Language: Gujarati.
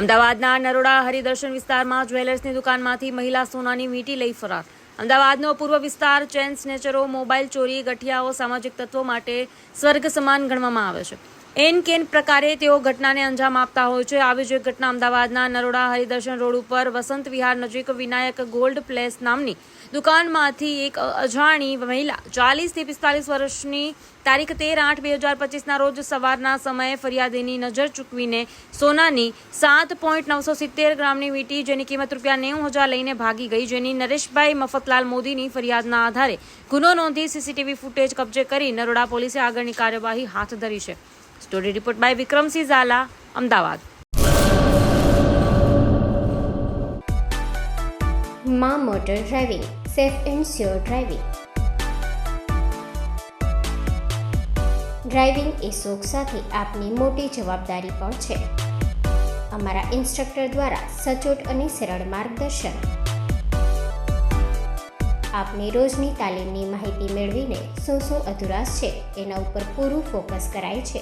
અમદાવાદના નરોડા હરિદર્શન વિસ્તારમાં જ્વેલર્સની દુકાનમાંથી મહિલા સોનાની વીંટી લઈ ફરાર. અમદાવાદનો પૂર્વ વિસ્તાર ચેન સ્નેચરો, મોબાઈલ ચોરી, ગઠિયાઓ, સામાજિક તત્વો માટે સ્વર્ગ સમાન ગણવામાં આવે છે. એન કેન પ્રકારે તેઓ ઘટનાને અંજામ આપતા હોય છે. આવી જ એક ઘટના અમદાવાદના નરોડા હરિદર્શન રોડ ઉપર વસંત વિહાર નજીક વિનાયક ગોલ્ડ પ્લેસ નામની દુકાનમાંથી એક અજાણી મહિલા ચાલીસથી પિસ્તાલીસ વર્ષની તારીખ તેર આઠ બે હજાર પચીસના રોજ સવારના સમયે ફરિયાદીની નજર ચૂકવીને સોનાની સાત પોઈન્ટ નવસો સિત્તેર ગ્રામની વીંટી જેની કિંમત રૂપિયા નેવું હજાર લઈને ભાગી ગઈ, જેની નરેશભાઈ મફતલાલ મોદીની ફરિયાદના આધારે ગુનો નોંધી સીસીટીવી ફૂટેજ કબજે કરી નરોડા પોલીસે આગળની કાર્યવાહી હાથ ધરી છે. Story report by Vikramsinh Zala અમદાવાદમાં motor driving safe and sure driving driving એ શોખ સાથે આપની મોટી જવાબદારી પણ છે. અમારા ઇન્સ્ટ્રક્ટર દ્વારા સચોટ અને સરળ માર્ગદર્શન. આપની રોજની તાલીમની માહિતી મેળવીને શું શું અધુરાશ છે, એના ઉપર પૂરું ફોકસ કરાય છે.